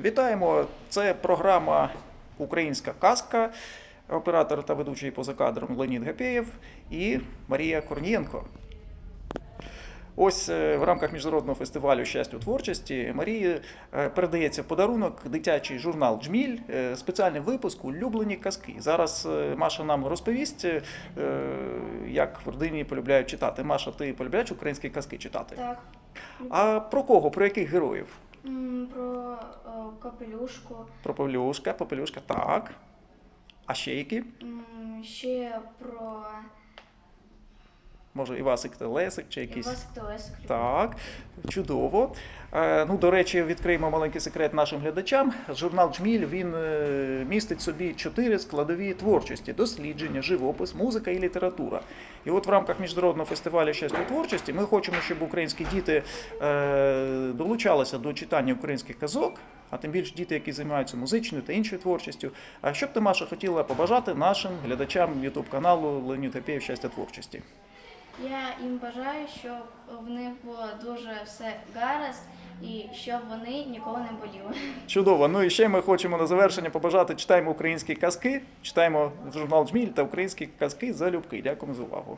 Вітаємо! Це програма Українська казка. Оператор та ведучий поза кадром Леонід Гапєєв і Марія Корнієнко. Ось е, в рамках міжнародного фестивалю щастя у творчості Марії е, передається в подарунок дитячий журнал Джміль, е, спеціальний випуск улюблені казки. Зараз Маша нам розповість, як в родині полюбляють читати. Маша, ти полюбляєш українські казки читати? Так. А про кого? Про яких героїв? М, Про капелюшку, Про Павлюшка, Попелюшка, так. А ще які? м, ще про Може, Івасик та Лесик чи якісь. Івасик та Лесик. Так, чудово. Е, Ну, до речі, відкриємо маленький секрет нашим глядачам. Журнал Джміль він е, містить собі чотири складові творчості: дослідження, живопис, музика і література. І от в рамках міжнародного фестивалю щастя творчості ми хочемо, щоб українські діти е, долучалися до читання українських казок. А тим більше діти, які займаються музичною та іншою творчістю. А що б ти, Маша, хотіла побажати нашим глядачам YouTube каналу Леонід Гапєєв щастя творчості? Я їм бажаю, щоб в них було дуже все гаразд і щоб вони ніколи не боліли. Чудово. Ну і ще ми хочемо на завершення побажати читаємо українські казки, читаємо журнал Джміль та українські казки залюбки. Дякуємо за увагу.